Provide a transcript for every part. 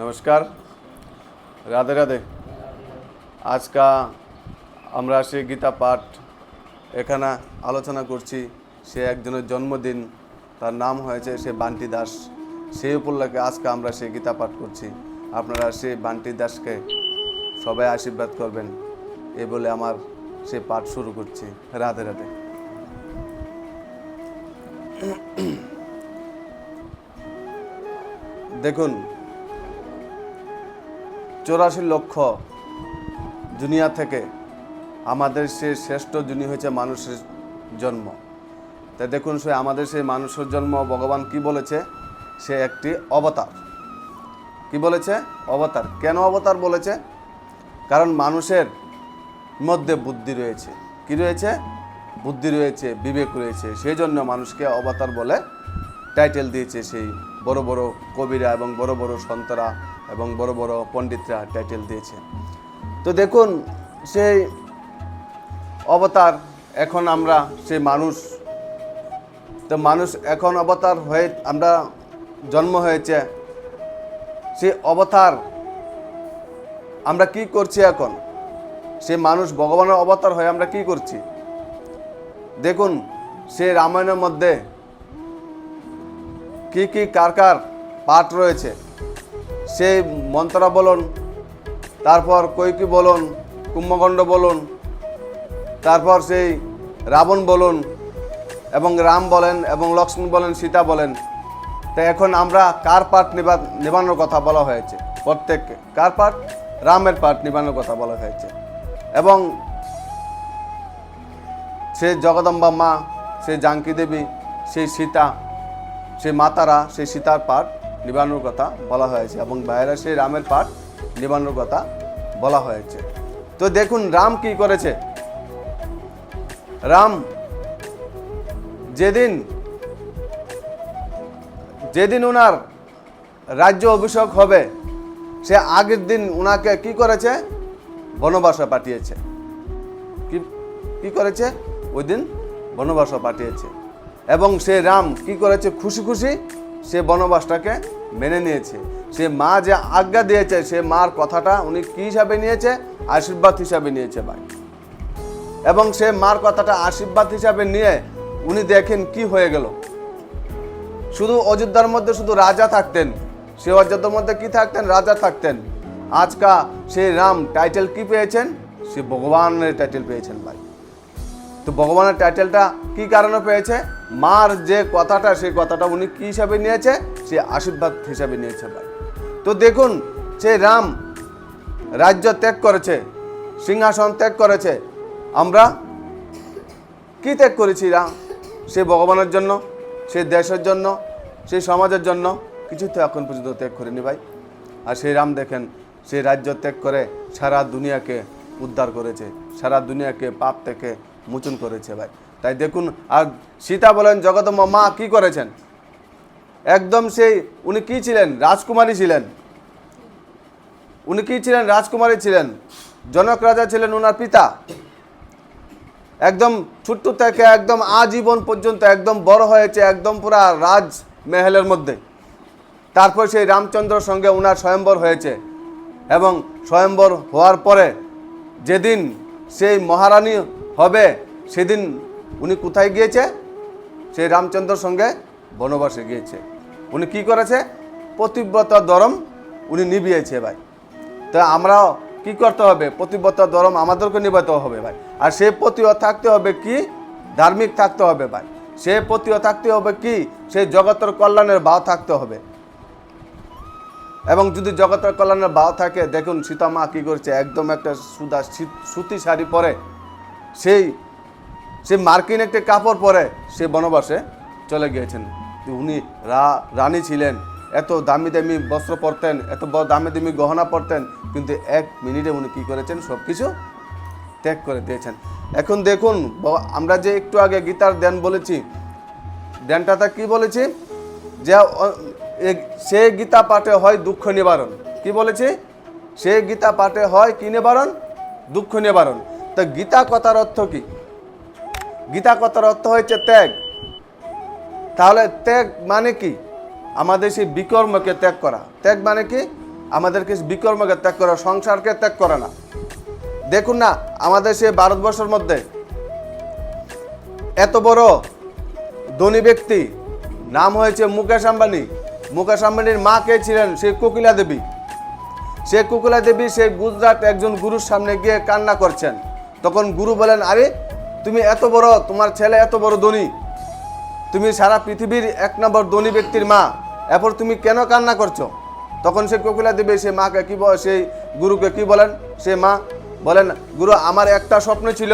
নমস্কার রাধে রাধে আজকা আমরা সে গীতা পাঠ এখানে আলোচনা করছি সে একজনের জন্মদিন তার নাম হয়েছে সে বান্টি দাস। সেই উপলক্ষে আজকে আমরা সে গীতা পাঠ করছি। আপনারা সে বান্টি দাসকে সবাই আশীর্বাদ করবেন, এ বলে আমার সে পাঠ শুরু করছি। রাধে রাধে। দেখুন চৌরাশি লক্ষ দুনিয়া থেকে আমাদের সে শ্রেষ্ঠ যিনি হয়েছে মানুষের জন্ম। তাই দেখুন সে আমাদের সেই মানুষের জন্ম ভগবান কি বলেছে? সে একটি অবতার। কি বলেছে? অবতার। কেন অবতার বলেছে? কারণ মানুষের মধ্যে বুদ্ধি রয়েছে। কি রয়েছে? বুদ্ধি রয়েছে, বিবেক রয়েছে। সেই জন্য মানুষকে অবতার বলে টাইটেল দিয়েছে সেই বড় বড় কবিরা এবং বড় বড় সন্তরা এবং বড় বড় পণ্ডিতরা টাইটেল দিয়েছে তো দেখুন, সেই অবতার এখন আমরা, সেই মানুষ, তো মানুষ এখন অবতার হয়ে আমরা জন্ম হয়েছে। সে অবতার আমরা কি করছি এখন? সে মানুষ ভগবানের অবতার হয়ে আমরা কি করছি? দেখুন সে রামায়ণের মধ্যে কি কি কার কার পাঠ রয়েছে? সেই মন্ত্রা বলুন, তারপর কৈকি বলুন, কুম্ভকণ্ড বলুন, তারপর সেই রাবণ বলুন, এবং রাম বলেন, এবং লক্ষ্মণ বলেন, সীতা বলেন। তো এখন আমরা কার পাঠ নিবা নিবানোর কথা বলা হয়েছে? প্রত্যেককে। কার পাঠ? রামের পাঠ নিবানোর কথা বলা হয়েছে। এবং সে জগদম্বা মা, সে জাঙ্কি দেবী সেই সীতা সেই মাতারা সেই সীতার পাঠ নিবানোর কথা বলা হয়েছে এবং বাইরে সেই রামের পাঠ নিবানোর কথা বলা হয়েছে। তো দেখুন, রাম কি করেছে? রাম যেদিন যেদিন ওনার রাজ্য অভিষেক হবে, সে আগের দিন ওনাকে কি করেছে? বনবাসে পাঠিয়েছে। কি কি করেছে? ওই দিন বনবাসে পাঠিয়েছে। এবং সে রাম কি করেছে? খুশি খুশি সে বনবাসটাকে মেনে নিয়েছে। সে মা যে আজ্ঞা দিয়েছে, সে মার কথাটা উনি কি হিসাবে নিয়েছে? আশীর্বাদ হিসাবে নিয়েছে ভাই। এবং সে মার কথাটা আশীর্বাদ হিসাবে নিয়ে উনি দেখেন কি হয়ে গেল। শুধু অযোধ্যার মধ্যে শুধু রাজা থাকতেন। সে অযোধ্যার মধ্যে কি থাকতেন? রাজা থাকতেন। আজকা সেই রাম টাইটেল কি পেয়েছেন? সে ভগবানের টাইটেল পেয়েছেন ভাই। তো ভগবানের টাইটেলটা কি কারণে পেয়েছে? মার যে কথাটা, সেই কথাটা উনি কি হিসাবে নিয়েছে? সে আশীর্বাদ হিসাবে নিয়েছে ভাই। তো দেখুন, সে রাম রাজ্য ত্যাগ করেছে, সিংহাসন ত্যাগ করেছে। আমরা কি ত্যাগ করেছি রাম? সে ভগবানের জন্য, সে দেশের জন্য, সে সমাজের জন্য কিছু তো এখন পর্যন্ত ত্যাগ করেনি ভাই। আর সেই রাম দেখেন সেই রাজ্য ত্যাগ করে সারা দুনিয়াকে উদ্ধার করেছে, সারা দুনিয়াকে পাপ থেকে মোচন করেছে ভাই। তাই দেখুন, আর সীতা বলেন জগদম্ব মা কি করেছেন? একদম সেই, উনি কি ছিলেন? রাজকুমারী ছিলেন। উনি কি ছিলেন? রাজকুমারী ছিলেন। জনক রাজা ছিলেন ওনার পিতা। একদম ছোট্ট থেকে একদম আজীবন পর্যন্ত একদম বড় হয়েছে, একদম পুরা রাজ মেহেলের মধ্যে। তারপর সেই রামচন্দ্রর সঙ্গে ওনার স্বয়ম্বর হয়েছে। এবং স্বয়ম্বর হওয়ার পরে যেদিন সেই মহারানী হবে। সেদিন উনি কোথায় গিয়েছে? সেই রামচন্দ্রর সঙ্গে বনবাসে গিয়েছে। উনি কি করেছে? পতিব্রত দরম উনি নিবিয়েছে ভাই। তো আমরাও কি করতে হবে? প্রতিবদ্ধ ধর্ম আমাদেরকে নিবাতে হবে ভাই। আর সে প্রতিও থাকতে হবে কি? ধার্মিক থাকতে হবে ভাই। সে প্রতিও থাকতে হবে কি? সে জগতের কল্যাণের ভাও থাকতে হবে। এবং যদি জগতের কল্যাণের ভাও থাকে, দেখুন সীতা মা কী করছে? একদম একটা সুদা সী- সুতি শাড়ি পরে সেই সে মার্কিন একটি কাপড় পরে সে বনবাসে চলে গিয়েছেন। উনি রা, রানী ছিলেন, এত দামি দামি বস্ত্র পরতেন, এত দামি দামি গহনা পরতেন, কিন্তু এক মিনিটে উনি কী করেছেন? সব কিছু ত্যাগ করে দিয়েছেন। এখন দেখুন আমরা যে একটু আগে গীতার দেন বলেছি, ধ্যানটাতে কি বলেছি? যে সে গীতা পাঠে হয় দুঃখ নিবারণ। কি বলেছি? সে গীতা পাঠে হয় কি নিবারণ? দুঃখ নিবারণ। তো গীতা কথার অর্থ কি? গীতা কথার অর্থ হয়েছে ত্যাগ। তাহলে ত্যাগ মানে কি? আমাদের সেই বিকর্মকে ত্যাগ করা। ত্যাগ মানে কি? আমাদেরকে বিকর্মকে ত্যাগ করা, সংসারকে ত্যাগ করে না। দেখুন না, আমাদের সেই ভারতবর্ষের মধ্যে এত বড় ধনী ব্যক্তি, নাম হয়েছে মুকেশ আম্বানি। মুকেশ আম্বানির মা কে ছিলেন? সেই কোকিলা দেবী। সে কোকিলা দেবী সেই গুজরাট একজন গুরুর সামনে গিয়ে কান্না করছেন। তখন গুরু বলেন, আরে, তুমি এত বড়, তোমার ছেলে এত বড় ধনী। তুমি সারা পৃথিবীর এক নম্বর ধনী ব্যক্তির মা। এরপর তুমি কেন কান্না করছ? তখন সে কোকিলা দেবে সে মাকে কি সেই গুরুকে কি বলেন? সে মা বলেন, গুরু, আমার একটা স্বপ্ন ছিল।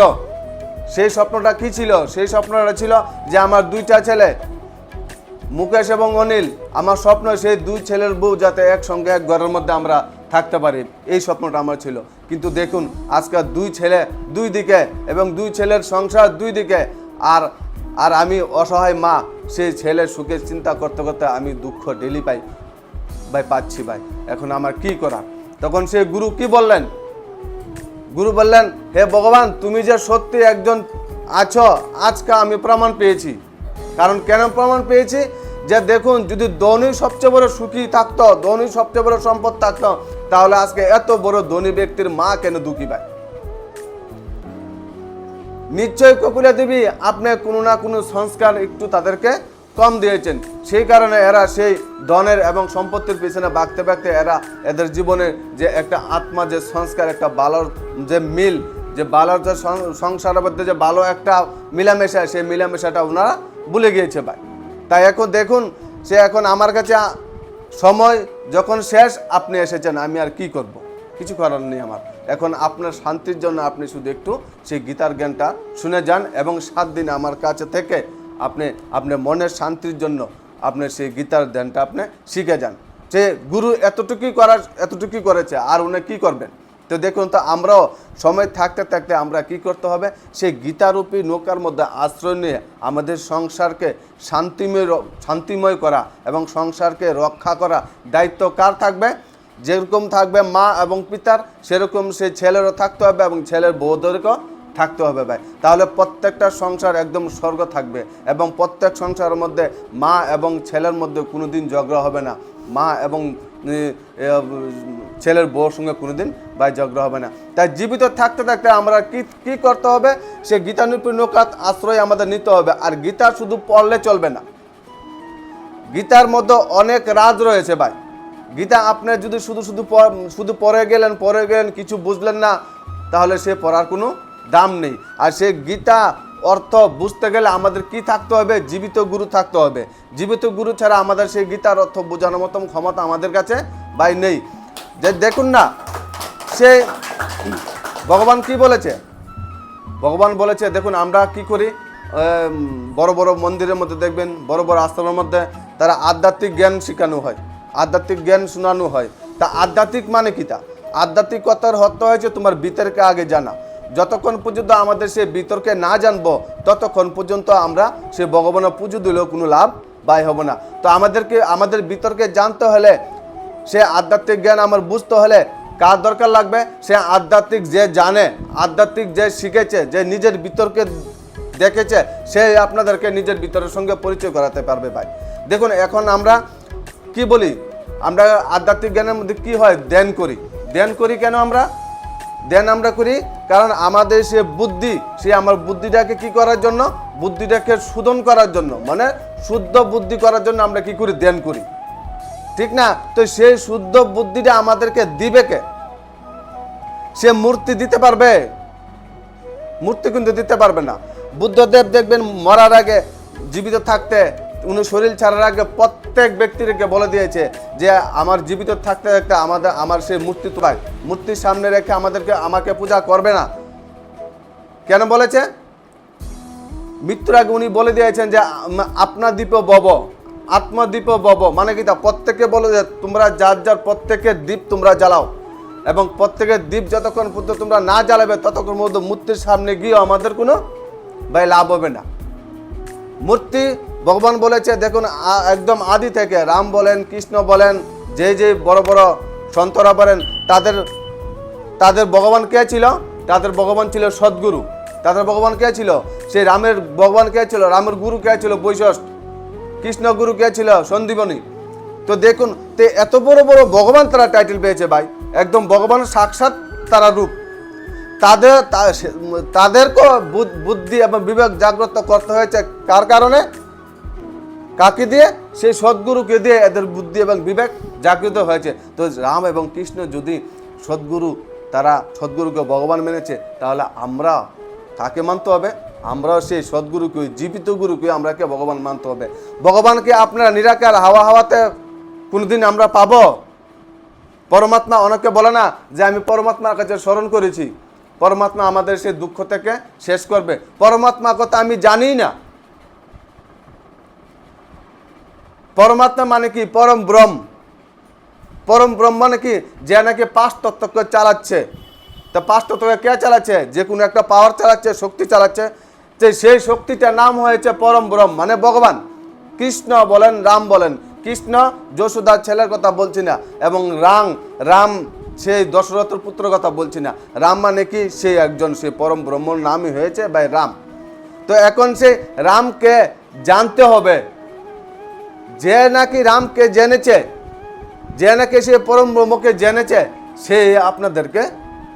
সেই স্বপ্নটা কি ছিল? সেই স্বপ্নটা ছিল যে আমার দুইটা ছেলে, মুকেশ এবং অনিল। আমার স্বপ্ন সেই দুই ছেলের বউ যাতে একসঙ্গে এক ঘরের মধ্যে আমরা থাকতে পারি। এই স্বপ্নটা আমার ছিল। কিন্তু দেখুন আজকে দুই ছেলে দুই দিকে এবং দুই ছেলের সংসার দুই দিকে। আর আর আমি অসহায় মা, সেই ছেলের সুখের চিন্তা করতে করতে আমি দুঃখ ডেলি পাই। ভাই, পাচ্ছি ভাই, এখন আমার কি করা তখন সে গুরু কি বললেন? গুরু বললেন, হে ভগবান, তুমি যে সত্যি একজন আছো, আজকে আমি প্রমাণ পেয়েছি। কারণ কেন প্রমাণ পেয়েছি? যে দেখুন, যদি ধনী সবচেয়ে বড় সুখী থাকতো, ধনী সবচেয়ে বড় সম্পদ থাকতো, তাহলে আজকে এত বড় ধনী ব্যক্তির মা কেন দুঃখী ভাই নিশ্চয়ই কপিলা দেবী আপনি কোনো না কোনো সংস্কার একটু তাদেরকে কম দিয়েছেন। সেই কারণে এরা সেই ধনের এবং সম্পত্তির পিছনে বাঁকতে বাঁকতে এরা এদের জীবনে যে একটা আত্মা, যে সংস্কার, একটা ভালোর যে মিল, যে ভালোর যে সংসারের মধ্যে যে ভালো একটা মিলামেশা, সেই মিলামেশাটা ওনারা ভুলে গিয়েছে ভাই। তাই এখন দেখুন, সে এখন আমার কাছে সময় যখন শেষ, আপনি এসেছেন, আমি আর কি করব। কিছু করার নেই আমার। এখন আপনার শান্তির জন্য আপনি শুধু একটু সেই গীতার জ্ঞানটা শুনে যান এবং সাত দিন আমার কাছে থেকে আপনি আপনার মনের শান্তির জন্য আপনি সেই গীতার জ্ঞানটা আপনি শিখে যান। যে গুরু এতটুকুই করার, এতটুকুই করেছে, আর উনি কি করবেন? তো দেখুন তো আমরাও সময় থাকতে থাকতে আমরা কি করতে হবে? সেই গীতারূপী নৌকার মধ্যে আশ্রয় নিয়ে আমাদের সংসারকে শান্তিময় শান্তিময় করা এবং সংসারকে রক্ষা করা। দায়িত্ব কার থাকবে? যেরকম থাকবে মা এবং পিতার, সেরকম সেই ছেলেরও থাকতে হবে এবং ছেলের বৌদেরকেও থাকতে হবে ভাই। তাহলে প্রত্যেকটা সংসার একদম স্বর্গ থাকবে এবং প্রত্যেক সংসারের মধ্যে মা এবং ছেলের মধ্যে কোনোদিন ঝগড়া হবে না। মা এবং ছেলের বউর সঙ্গে কোনোদিন ভাই ঝগড়া হবে না। তাই জীবিত থাকতে থাকতে আমরা কি কি করতে হবে? সে গীতানুপী নৌকাত আশ্রয় আমাদের নিতে হবে। আর গীতা শুধু পড়লে চলবে না। গীতার মধ্যে অনেক রাজ রয়েছে ভাই। গীতা আপনি যদি শুধু শুধু শুধু পড়ে গেলেন পড়ে গেলেন, কিছু বুঝলেন না, তাহলে সে পড়ার কোনো দাম নেই। আর সে গীতা অর্থ বুঝতে গেলে আমাদের কি থাকতে হবে? জীবিত গুরু থাকতে হবে। জীবিত গুরু ছাড়া আমাদের সেই গীতার অর্থ বোঝানোর মতন ক্ষমতা আমাদের কাছে ভাই নেই। যে দেখুন না, সে ভগবান কি বলেছে? ভগবান বলেছে, দেখুন আমরা কি করি? বড় বড় মন্দিরের মধ্যে দেখবেন, বড় বড় আশ্রমের মধ্যে তারা আধ্যাত্মিক জ্ঞান শেখানো হয়। আধ্যাত্মিক জ্ঞান শোনানো হয়। তা আধ্যাত্মিক মানে কি তা? আধ্যাত্মিকতার হত্যা হয়েছে তোমার বিতর্কে আগে জানা। যতক্ষণ পর্যন্ত আমাদের সে বিতর্কে না জানব, ততক্ষণ পর্যন্ত আমরা সে ভগবানের পুজো দিলেও কোনো লাভ বাই হব না। তো আমাদেরকে, আমাদের বিতর্কে জানতে হলে, সে আধ্যাত্মিক জ্ঞান আমার বুঝতে হলে কার দরকার লাগবে? সে আধ্যাত্মিক যে জানে, আধ্যাত্মিক যে শিখেছে, যে নিজের বিতর্কে দেখেছে, সে আপনাদেরকে নিজের ভিতরের সঙ্গে পরিচয় করাতে পারবে ভাই। দেখুন, এখন আমরা কি বলি? আমরা আধ্যাত্মিক জ্ঞানের মধ্যে কি হয়? ধ্যান করি। ধ্যান করি কেন আমরা? ধ্যান আমরা করি, কারণ আমাদের সে বুদ্ধি, সে আমার বুদ্ধিটাকে কি করার জন্য? বুদ্ধিটাকে শোধন করার জন্য। মানে শুদ্ধ বুদ্ধি করার জন্য আমরা কি করি? দেন করি। ঠিক না? তো সেই শুদ্ধ বুদ্ধিটা আমাদেরকে দিবে কে? সে মূর্তি দিতে পারবে? মূর্তি কিন্তু দিতে পারবে না। বুদ্ধদেব দেখবেন মরার আগে জীবিত থাকতে, উনি শরীর ছাড়ার আগে প্রত্যেক ব্যক্তিকে বলে দিয়েছে যে আমার জীবিত থাকতে থাকতে আমাদের আমার সেই মূর্তি তোলায়। মূর্তির সামনে রেখে আমাদেরকে আমাকে পূজা করবে না। কেন বলেছে? মৃত্যুর আগে উনি বলে দিয়েছেন যে, আম- আপনা দ্বীপ বব। আত্মদ্বীপ বব। মানে কি তা? প্রত্যেকে বলে যে, তোমরা যার যার প্রত্যেকের দ্বীপ তোমরা জ্বালাও। এবং প্রত্যেকের দ্বীপ যতক্ষণ পর্যন্ত তোমরা না জ্বালাবে, ততক্ষণ মধ্যে মূর্তির সামনে গিয়েও আমাদের কোনো ভাই, লাভ হবে না। মূর্তি ভগবান বলেছে, দেখুন একদম আদি থেকে রাম বলেন, কৃষ্ণ বলেন, যে যে বড় বড় সন্তরা বলেন, তাদের তাদের ভগবান কে ছিল? তাদের ভগবান ছিল সদ্গুরু। তাদের ভগবান কে ছিল? সেই রামের ভগবান কে ছিল? রামের গুরু কে ছিল? বৈশিষ্ট্য। কৃষ্ণ গুরু কে ছিল? সন্দীপনী তো দেখুন, তে এত বড় বড় ভগবান তারা টাইটেল পেয়েছে ভাই। একদম ভগবান সাক্ষাৎ তারা রূপ। তাদের তাদেরকে বুদ- বুদ্ধি এবং বিবেক জাগ্রত করতে হয়েছে। কার কারণে? কাকে দিয়ে? সেই সদ্গুরুকে দিয়ে এদের বুদ্ধি এবং বিবেক জাগৃত হয়েছে। তো রাম এবং কৃষ্ণ যদি সদ্গুরু, তারা সদ্গুরুকে ভগবান মেনেছে, তাহলে আমরা কাকে মানতে হবে? আমরাও সেই সদ্গুরুকে, জীবিত গুরুকে আমরাকে ভগবান মানতে হবে। ভগবানকে আপনারা নিরাকার হাওয়া হাওয়াতে কোনোদিন আমরা পাবো? পরমাত্মা অনেকে বলে না যে আমি পরমাত্মার কাছে স্মরণ করেছি। পরমাত্মা আমাদের সেই দুঃখ থেকে শেষ করবে। পরমাত্মা কথা আমি জানি না। পরমাত্মা মানে কি? পরম ব্রহ্ম। পরম ব্রহ্ম মানে কি? যে নাকি পাঁচ তত্ত্বকে চালাচ্ছে। তা পাঁচ তত্ত্বকে কে চালাচ্ছে? যে কোনো একটা পাওয়ার চালাচ্ছে, শক্তি চালাচ্ছে। যে সেই শক্তিটার নাম হয়েছে পরম ব্রহ্ম মানে ভগবান। কৃষ্ণ বলেন, রাম বলেন। কৃষ্ণ যশোদার ছেলের কথা বলছি না, এবং রাম রাম সেই দশরথের পুত্র কথা বলছি না। রাম মানে কি? সেই একজন সেই পরম ব্রহ্মর নামই হয়েছে, ভাই রাম। তো এখন সেই রামকে জানতে হবে। যে নাকি রামকে জেনেছে, যে নাকি সে পরম ব্রহ্মকে জেনেছে, সে আপনাদেরকে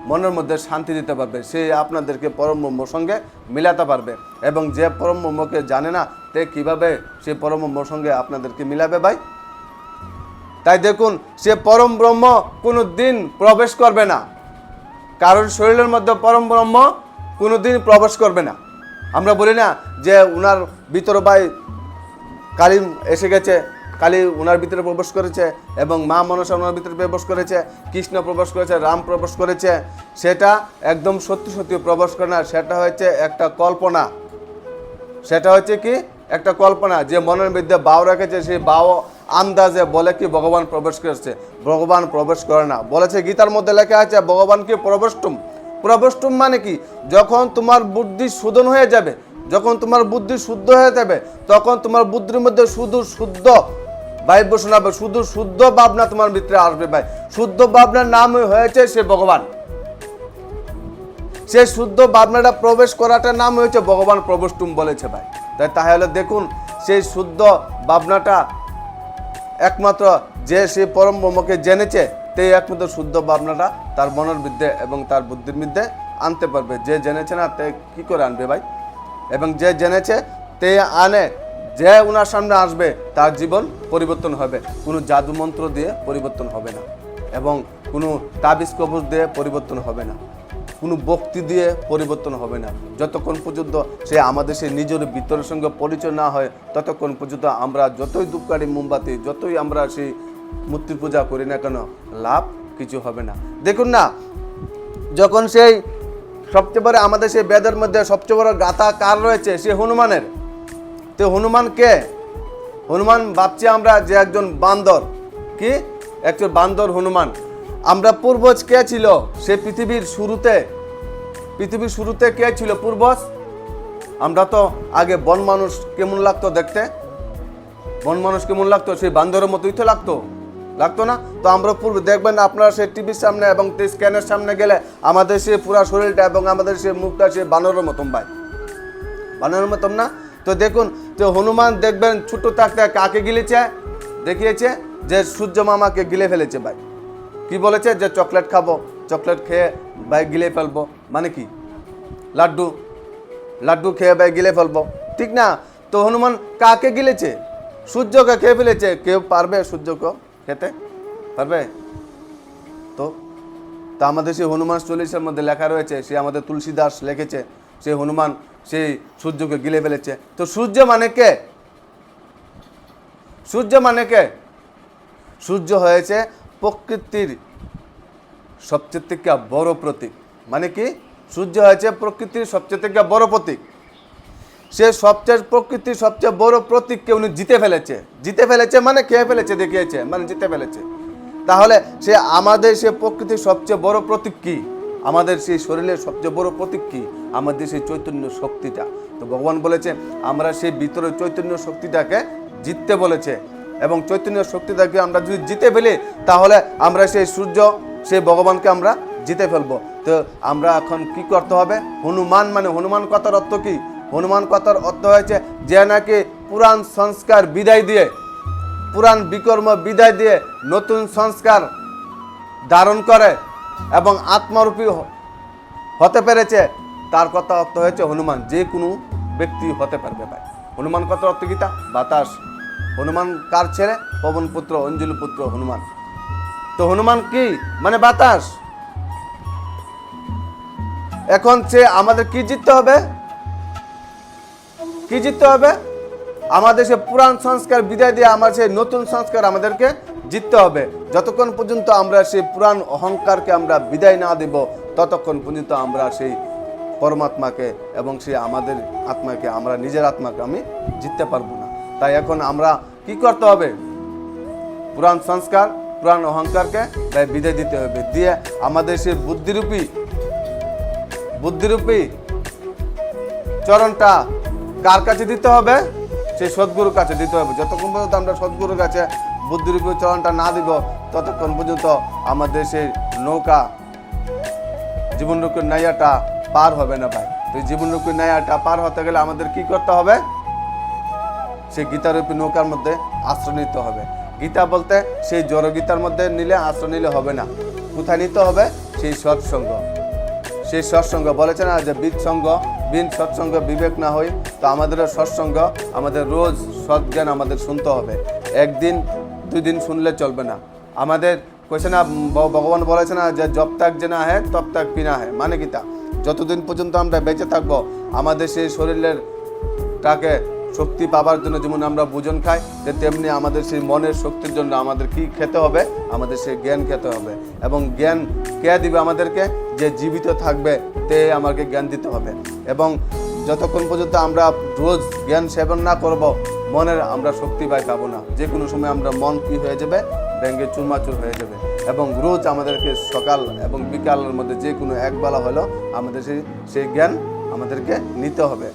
মনের মধ্যে শান্তি দিতে পারবে, সে আপনাদেরকে পরম ব্রহ্মর সঙ্গে মিলাতে পারবে। এবং যে পরম ব্রহ্মকে জানে না, তে কীভাবে সে পরম ব্রহ্মর সঙ্গে আপনাদেরকে মিলাবে ভাই? তাই দেখুন, সে পরম ব্রহ্ম কোনো দিন প্রবেশ করবে না। কারোর শরীরের মধ্যে পরম ব্রহ্ম কোনো দিন প্রবেশ করবে না। আমরা বলি না যে উনার ভিতর ভাই কালী এসে গেছে, কালী ওনার ভিতরে প্রবেশ করেছে এবং মা মনসা ওনার ভিতরে প্রবেশ করেছে, কৃষ্ণ প্রবেশ করেছে, রাম প্রবেশ করেছে। সেটা একদম সত্যি সত্যি প্রবেশ করে না, সেটা হচ্ছে একটা কল্পনা। সেটা হচ্ছে কি? একটা কল্পনা, যে মনের মধ্যে বাও রেখেছে, সেই বাও আন্দাজে বলে কি ভগবান প্রবেশ করেছে। ভগবান প্রবেশ করে না। বলেছে গীতার মধ্যে লেখা আছে, ভগবান কি প্রবেষ্টুম প্রবেষ্টুম মানে কি? যখন তোমার বুদ্ধি শোধন হয়ে যাবে যখন তোমার বুদ্ধি শুদ্ধ হয়ে যাবে, তখন তোমার বুদ্ধির মধ্যে শুধু শুদ্ধ বায়ব্য শোনাবে, শুধু শুদ্ধ ভাবনা তোমার ভিতরে আসবে ভাই। শুদ্ধ ভাবনার নাম হয়েছে সে ভগবান। সে শুদ্ধ ভাবনাটা প্রবেশ করাটার নাম হয়েছে ভগবান প্রবেষ্টুম বলেছে ভাই। তাই তাহলে দেখুন, সেই শুদ্ধ ভাবনাটা একমাত্র যে সে পরম ব্রহ্মকে জেনেছে তে একমাত্র শুদ্ধ ভাবনাটা তার মনের মধ্যে এবং তার বুদ্ধির মধ্যে আনতে পারবে। যে জেনেছে না, তে কি করে আনবে ভাই? এবং যে জেনেছে, তে আনে। যে ওনার সামনে আসবে, তার জীবন পরিবর্তন হবে। কোনো জাদু মন্ত্র দিয়ে পরিবর্তন হবে না এবং কোনো তাবিজ কবজ দিয়ে পরিবর্তন হবে না। কোনো ভক্তি দিয়ে পরিবর্তন হবে না। যতক্ষণ পর্যন্ত সে আমাদের সেই নিজের ভিতরের সঙ্গে পরিচয় না হয়, ততক্ষণ পর্যন্ত আমরা যতই দুপকারি মোমবাতি, যতই আমরা সেই মূর্তি পূজা করি না কেন, লাভ কিছু হবে না। দেখুন না, যখন সেই সবচেয়ে বড় আমাদের সেই বেদের মধ্যে সবচেয়ে বড় গাথা কার রয়েছে? সে হনুমানের। তো হনুমান কে? হনুমান ভাবছি আমরা যে একজন বান্দর। কি? একজন বান্দর হনুমান। আমরা পূর্বজ কে ছিল? সে পৃথিবীর শুরুতে। পৃথিবীর শুরুতে কে ছিল পূর্বজ? আমরা তো আগে বন মানুষ কেমন লাগতো দেখতে? বন মানুষ কেমন লাগতো? সেই বান্দরের মতোই তো লাগতো। লাগতো না? তো আমরা পূর্বে দেখবেন আপনারা সেই টিভির সামনে এবং স্ক্যানের সামনে গেলে আমাদের সে পুরা শরীরটা এবং আমাদের সে মুখটা সে বানরের মতন ভাই। বানরের মতন না? তো দেখুন, তো হনুমান দেখবেন ছোট থাকতে কাকে গিলেছে? দেখিয়েছে যে সূর্য মামাকে গিলে ফেলেছে ভাই। কি বলেছে? যে চকলেট খাব, চকলেট খেয়ে ভাই গিলে ফেলব। মানে কি? লাড্ডু লাড্ডু খেয়ে ভাই গিলে ফেলব। ঠিক না? তো হনুমান কাকে গিলেছে? সূর্যকে খেয়ে ফেলেছে। কেউ পারবে সূর্যকে খেতে? পারবে? তো? তা আমাদের সেই হনুমান চল্লিশের মধ্যে লেখা রয়েছে, সে আমাদের তুলসীদাস লিখেছে, সে হনুমান সেই সূর্যকে গিলে ফেলেছে। তো সূর্য মানে কে? সূর্য মানে কে? সূর্য হয়েছে প্রকৃতির সবচেয়ে থেকে বড় প্রতীক। মানে কি? সূর্য হয়েছে প্রকৃতির সবচেয়ে থেকে বড় প্রতীক। সে সবচেয়ে প্রকৃতির সবচেয়ে বড় প্রতীককে উনি জিতে ফেলেছে। জিতে ফেলেছে মানে খেয়ে ফেলেছে দেখিয়েছে? মানে জিতে ফেলেছে। তাহলে সে আমাদের সে প্রকৃতির সবচেয়ে বড় প্রতীক কি? আমাদের সেই শরীরের সবচেয়ে বড় প্রতীক কি? আমাদের সেই চৈতন্য শক্তিটা। তো ভগবান বলেছে, আমরা সেই ভিতরে চৈতন্য শক্তিটাকে জিততে বলেছে। এবং চৈতন্য শক্তিটাকে আমরা যদি জিতে ফেলি, তাহলে আমরা সেই সূর্য, সেই ভগবানকে আমরা জিতে ফেলব। তো আমরা এখন কি করতে হবে? হনুমান মানে হনুমান কথার অর্থ কি? হনুমান কথার অর্থ হয়েছে যে নাকি পুরাণ সংস্কার বিদায় দিয়ে, পুরাণ বিকর্ম বিদায় দিয়ে নতুন সংস্কার ধারণ করে এবং আত্মরূপী হতে পেরেছে। তার কথা অর্থ হয়েছে হনুমান, যে কোনো ব্যক্তি হতে পারবে ভাই। হনুমান কত অর্থ গীতা বাতাস। হনুমান কার ছেলে? পবন পুত্র, অঞ্জলি পুত্র, হনুমান। তো হনুমান কি? মানে বাতাস। এখন সে আমাদের কি জিততে হবে? কি জিততে হবে? আমাদের সে পুরাণ সংস্কার বিদায় দিয়ে আমার সেই নতুন সংস্কার আমাদেরকে জিততে হবে। যতক্ষণ পর্যন্ত আমরা সেই পুরাণ অহংকারকে আমরা বিদায় না দেব, ততক্ষণ পর্যন্ত আমরা সেই পরমাত্মাকে এবং সেই আমাদের আত্মাকে, আমরা নিজের আত্মাকে আমি জিততে পারব না। তাই এখন আমরা কি করতে হবে? পুরাণ সংস্কার, পুরাণ অহংকারকে তাই বিদায় দিতে হবে। দিয়ে আমাদের সেই বুদ্ধিরূপী বুদ্ধিরূপী চরণটা কার কাছে দিতে হবে? সেই সদ্গুরুর কাছে দিতে হবে। যতক্ষণ পর্যন্ত আমরা সদ্গুরুর কাছে বুদ্ধিরূপী চরণটা না দিব, ততক্ষণ পর্যন্ত আমাদের সেই নৌকা জীবনরূপের নাইয়াটা পার হবে না ভাই। তো এই জীবনরূপের নাইয়াটা পার হতে গেলে আমাদের কি করতে হবে? সেই গীতারূপী নৌকার মধ্যে আশ্রয় নিতে হবে। গীতা বলতে সেই জড় গীতার মধ্যে নিলে আশ্রয় নিলে হবে না। কোথায় নিতে হবে? সেই সৎসঙ্গ। সেই সৎসঙ্গ বলেছে না যে বিদ সঙ্গ বিন সৎসঙ্গ, বিবেক না হই, তো আমাদেরও সৎসঙ্গ, আমাদের রোজ সৎজ্ঞান আমাদের শুনতে হবে। একদিন দুই দিন শুনলে চলবে না। আমাদের কইছে না ভগবান বলেছে না যে জব তাক যে না হে তব তাক পিনা হে। মানে কি তা? যতদিন পর্যন্ত আমরা বেঁচে থাকব, আমাদের সেই শরীরের টাকে শক্তি পাবার জন্য যেমন আমরা ভোজন খাই যে তেমনি আমাদের সেই মনের শক্তির জন্য আমাদের কি খেতে হবে? আমাদের সেই জ্ঞান খেতে হবে। এবং জ্ঞান কে দিবে আমাদেরকে? যে জীবিত থাকবে, তে আমাকে জ্ঞান দিতে হবে। এবং যতক্ষণ পর্যন্ত আমরা রোজ জ্ঞান সেবন না করব, মনের আমরা শক্তি পাই পাবো না। যে কোনো সময় আমরা মন কী হয়ে যাবে ব্যাঙ্গে চুরমাচুর হয়ে যাবে। এবং রোজ আমাদেরকে সকাল এবং বিকালের মধ্যে যে কোনো একবেলা হলো আমাদের সেই সেই জ্ঞান আমাদেরকে নিতে হবে।